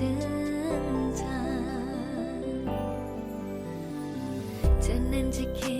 ถึเธอเนั้นจะคิด